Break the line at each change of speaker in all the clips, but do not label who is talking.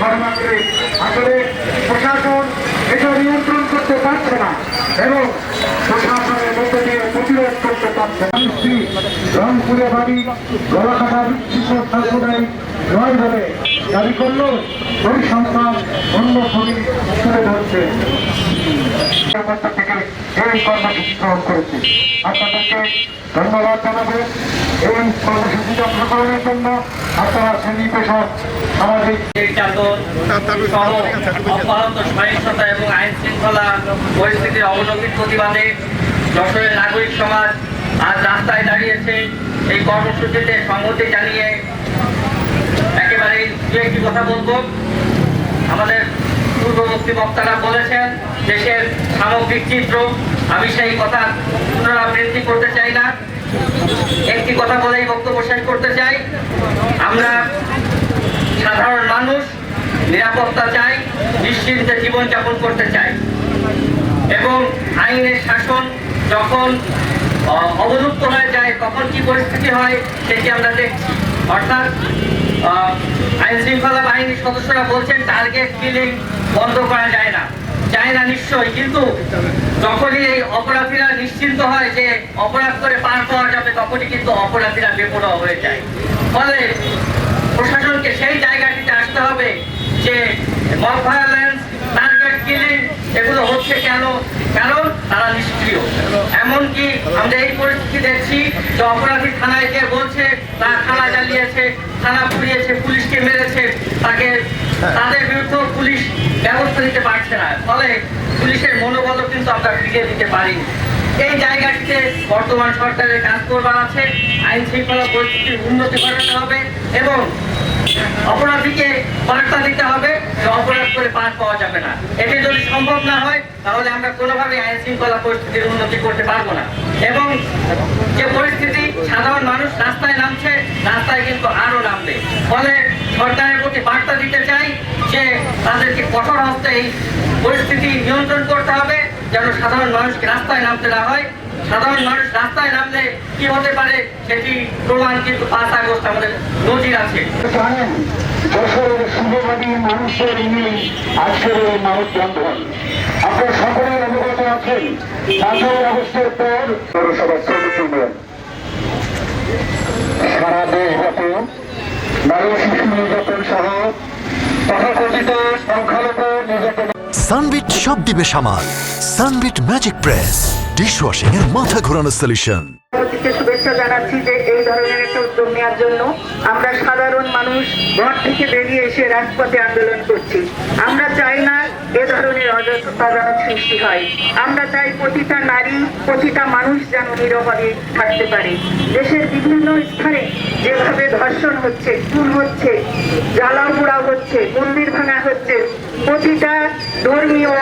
ঘটনাকে আসলে প্রশাসন এটা নিয়ন্ত্রণ করতে পারছে না এবং প্রশাসনের মধ্যে দিয়ে প্রতিরোধ করতে পারছে না। রংপুরে বাড়ি গলাকাটা বিচ্ছিন্ন সাম্প্রদায়িক নয় বলে দাবি করল পরিসংখ্যান অন্য ছবি তুলে ধরছে।
এবং আইন শৃঙ্খলা পরিস্থিতির অবনতির প্রতিবাদে যশোরের নাগরিক সমাজ আজ রাস্তায় দাঁড়িয়েছে এই কর্মসূচিতে সংহতি জানিয়ে একেবারে দু একটি কথা বলব আমাদের পূর্ববর্তী বক্তারা বলেছেন, দেশের সামগ্রিক চিত্র, আমি সেই কথা পুনরাবৃত্তি করতে চাই না। একটি কথা বলেই বক্তব্য শেষ করতে চাই। আমরা সাধারণ মানুষ, নিরাপত্তা চাই, নিশ্চিন্তে জীবনযাপন করতে চাই। এবং আইনের শাসন যখন অবলুপ্ত হয়ে যায়, তখন কি পরিস্থিতি হয়, সেটি আমরা দেখছি। অর্থাৎ আইন বাহিনীর সদস্যরা বলছেন টার্গেট কিলিং বন্ধ করা যায় না। যায় না নিশ্চয়ই, কিন্তু যখনই এই অপরাধীরা নিশ্চিন্ত হয় যে অপরাধ করে পার পাওয়া যাবে, তখনই কিন্তু অপরাধীরা বেপরোয়া হয়ে যায়। ফলে প্রশাসনকে সেই জায়গাটিতে আসতে হবে যে মব ভায়োলেন্স এগুলো হচ্ছে কেন? কারণ তারা নিষ্ক্রিয়। এমনকি আমরা এই পরিস্থিতি দেখছি যে অপরাধী থানায় গিয়ে বলছে তারা থানা জ্বালিয়েছে থানা পুড়িয়েছে পুলিশকে মেরেছে। তাকে তাদের বিরুদ্ধে পুলিশ ব্যবস্থা নিতে পারছে না। ফলে পুলিশের মনোবলও কিন্তু আমরা ফিরিয়ে দিতে পারিনি। এই জায়গাটিতে বর্তমান সরকারের কাজ করবার আছে। আইন শৃঙ্খলা পরিস্থিতির উন্নতি ঘটাতে হবে এবং বার্তা দিতে হবে অপরাধ করে পাওয়া যাবে না। এটি যদি সম্ভব না হয়, তাহলে আমরা কোনোভাবে আইন শৃঙ্খলা পরিস্থিতির উন্নতি করতে পারব না। এবং যে পরিস্থিতি, সাধারণ মানুষ রাস্তায় নামছে, রাস্তায় কিন্তু আরও নামবে। ফলে সরকারের প্রতি বার্তা দিতে চাই যে, তাদেরকে কঠোর হস্তে এই পরিস্থিতি নিয়ন্ত্রণ করতে হবে, যেন সাধারণ মানুষকে রাস্তায় নামতে না হয়। সাধারণ মানুষ রাস্তায় নামলে কি হতে পারে সেটি প্রমাণ কিন্তু পাঁচ আগস্ট আমাদের নজির আছে।
জানেন যশোরের শুভবাদী মানুষের আজকের এই মানববন্ধন। আপনার সকলের অবগত আছেন পাঁচই আগস্টের পর পৌরসভা শ্রমিক ইউনিয়ন সারা দেশব্যাপী নারী শিশু নির্যাতন সহ তথাকথিত সংখ্যালঘু নির্যাতন
সানবিট সব দিবে সামাল। Sunbit magic press. ডিশওয়াশিং এর মাথা ঘোরানো সলিউশন
শুভেচ্ছা জানাচ্ছি যে এই ধরনের একটা উদ্যোগ নেওয়ার জন্য আমরা সাধারণ মানুষ ঘর থেকে বেরিয়ে এসে রাজপথে আন্দোলন করছি। আমরা চাই না এ ধরনের অযথা সৃষ্টি হয়। আমরা চাই প্রতিটা নারী, প্রতিটা মানুষ যেন নিরপদে থাকতে পারে। দেশের বিভিন্ন স্থানে যেভাবে ধর্ষণ হচ্ছে, খুন হচ্ছে, জ্বালাও হচ্ছে, মন্দির ভাঙা হচ্ছে, প্রতিটা ধর্মীয়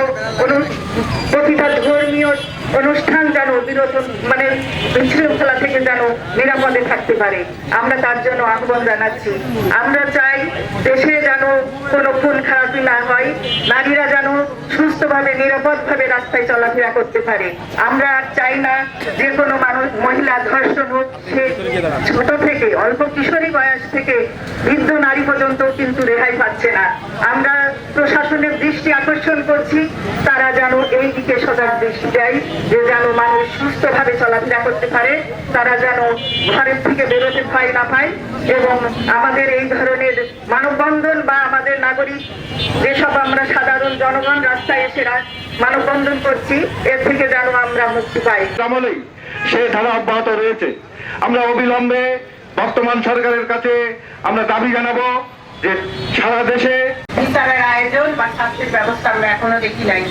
প্রতিটা ধর্মীয় অনুষ্ঠান যেন বিরত মানে বিশৃঙ্খলা থেকে যেন নিরাপদে থাকতে পারে। আমরা তার জন্য আহ্বান জানাচ্ছি। আমরা চাই দেশে যেন কোনো খুন খারাপি না হয়, নারীরা যেন সুস্থভাবে, নিরাপদভাবে রাস্তায় চলাফেরা করতে পারে। আমরা চাই না যে কোনো মানুষ, মহিলা, ধর্ষণ হোক, সে ছোট থেকে, অল্প কিশোরী বয়স থেকে বৃদ্ধ নারী পর্যন্ত কিন্তু রেহাই পাচ্ছে না। আমরা প্রশাসনের দৃষ্টি আকর্ষণ করছি, তারা যেন এই দিকে সজাগ দৃষ্টি দেয়। যে যেন মানুষ সুস্থভাবে চলাফেরা করতে পারে তারা যেন ঘরের থেকে বেরোতে ভয় না পায় এবং আমাদের এই ধরনের মানববন্ধন বা আমাদের নাগরিক যেসব আমরা সাধারণ জনগণ রাস্তায় এসে মানববন্ধন করছি এর থেকে যেন আমরা মুক্তি পাই।
আমলেই সে ধারা অব্যাহত রয়েছে। আমরা অবিলম্বে বর্তমান সরকারের কাছে আমরা দাবি জানাব যে সারা দেশে
বিচারের আয়োজন বা শাস্তির ব্যবস্থা আমরা এখনও দেখি নাই।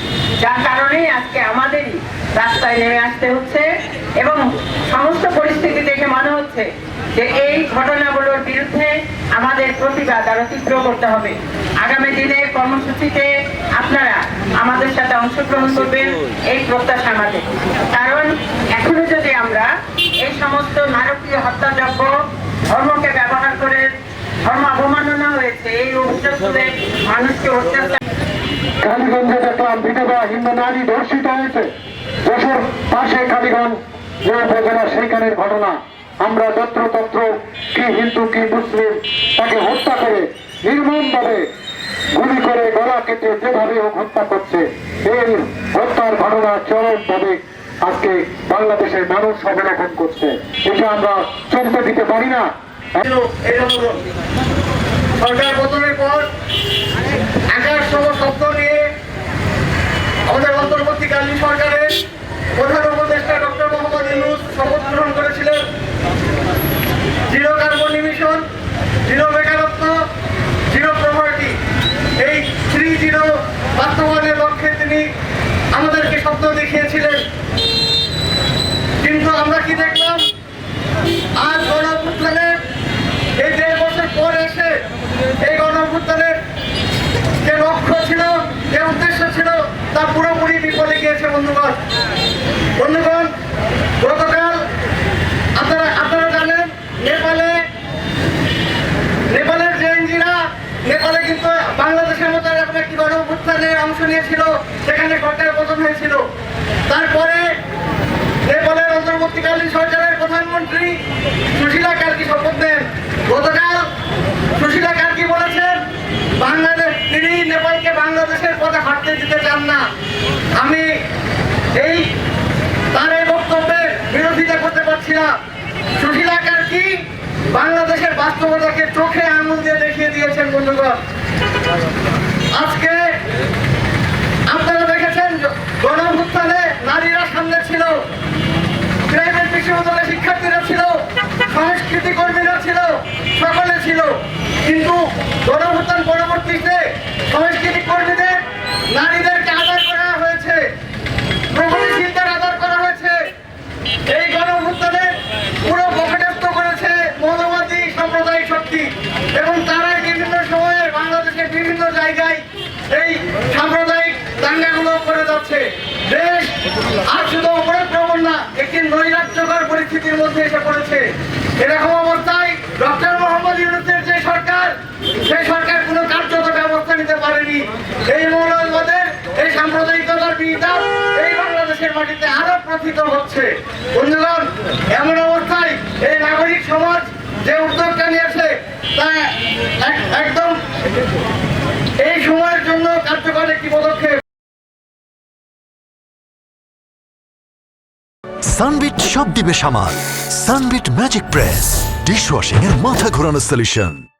যার কারণে আজকে আমাদেরই রাস্তায় নেমে আসতে হচ্ছে এবং সমস্ত পরিস্থিতি দেখে মনে হচ্ছে যে এই ঘটনাগুলোর বিরুদ্ধে আমাদের প্রতিবাদ আরও তীব্র করতে হবে। আগামী দিনে কর্মসূচিতে আপনারা আমাদের সাথে অংশগ্রহণ করবেন এই প্রত্যাশা আমাদের। কারণ এখনও যদি আমরা এই সমস্ত নারকীয় হত্যাযজ্ঞ ধর্মকে ব্যবহার করে ধর্ম অবমাননা হয়েছে, এই অভিযোগ মানুষকে অত্যাচার
কালীগঞ্জে দেখলাম বিধবা হিন্দু নারী ধর্ষিত হয়েছে। যশোর পাশে কালীগঞ্জ উপজেলা সেইখানের ঘটনা। আমরা যত্রতত্র কি হিন্দু, কি মুসলিম, তাকে হত্যা করে নির্মমভাবে গুলি করে গলা কেটে যেভাবে হোক হত্যা করছে এই হত্যার ঘটনা চরমভাবে আজকে বাংলাদেশের মানুষ অবলোকন করছে। এটা আমরা চলতে দিতে পারি না।
সরকার পতনের পর শব্দ জিরো কার্বন জিরো বেকারত্ব, জিরো প্রভার্টি এই থ্রি জিরো বাস্তবায়নের লক্ষ্যে তিনি আমাদেরকে স্বপ্ন দেখিয়েছিলেন। কিন্তু আমরা কি দেখলাম আজ গণঅভ্যুত্থানের এই দেড় বছর পর এসে এই গণঅভ্যুত্থানের যে লক্ষ্য ছিল যে উদ্দেশ্য ছিল তা পুরোপুরি বিপদে গিয়েছে, বন্ধুগণ। বন্ধুগণ, গতকাল আপনারা আপনারা জানেন, নেপালে, নেপালের যে ইঞ্জিরা নেপালে কিন্তু বাংলাদেশের মতো এরকম একটি গণ অভ্যুত্থানে অংশ নিয়েছিল, সেখানে সরকার পতন হয়েছিল তারপরে নেপালের অন্তর্বর্তীকালীন সরকারের প্রধানমন্ত্রী সুশীলা কার্কি শপথ নেন গতকাল সুশীলা কার্কি বলেছেন বাংলাদেশ তিনি নেপালকে হাঁটতে দিতে চান না। আমি এই তার এই বক্তব্যের বিরোধিতা করতে পারছি না। সুশীলা কার্কি বাংলাদেশের বাস্তবতাকে চোখে আঙুল দিয়ে দেখিয়ে দিয়েছেন বন্ধুগণ? আজকে আপনারা দেখেছেন গণভুত্থানে নারীরা সামনে ছিল, প্রাইভেট বিশ্ববিদ্যালয়ের শিক্ষার্থীরা ছিল, সংস্কৃতি কর্মীরা ছিল, সকলে ছিল। কিন্তু গণভুত্থান পরবর্তীতে সংস্কৃতি কর্মীদের নারীদেরকে আদার করা হয়েছে? প্রগতিশীলদের আদার করা হয়েছে? এই গণভুত্থানে পুরো পকেটস্থ করেছে মৌলবাদী সাম্প্রদায়িক শক্তি এবং তারাই বিভিন্ন সময়ে বাংলাদেশের বিভিন্ন জায়গায় এই সাম্প্রদায়িক দাঙ্গাগুলো করে যাচ্ছে। দেশ আর শুধু অপরাধ একটি নৈরাজ্যকর পরিস্থিতির মধ্যে এসে পড়েছে। এরকম অবস্থায় ডক্টর মোহাম্মদ ইউনুসের যে সরকার সেই সরকার কোনো কার্যত ব্যবস্থা নিতে পারেনি এই মৌলবাদের এই সাম্প্রদায়িকতার বিধান এই বাংলাদেশের মাটিতে আরও প্রথিত হচ্ছে। বন্ধুগণ এমন অবস্থায় এই নাগরিক সমাজ যে উদ্যোগটা নিয়েছে তা একদম এই সময়ের জন্য কার্যকর একটি পদক্ষেপ?
সানবিট সব দিবে সামাল। সানবিট ম্যাজিক প্রেস, ডিশওয়াশিং এর মাথা ঘোরানো সলিউশন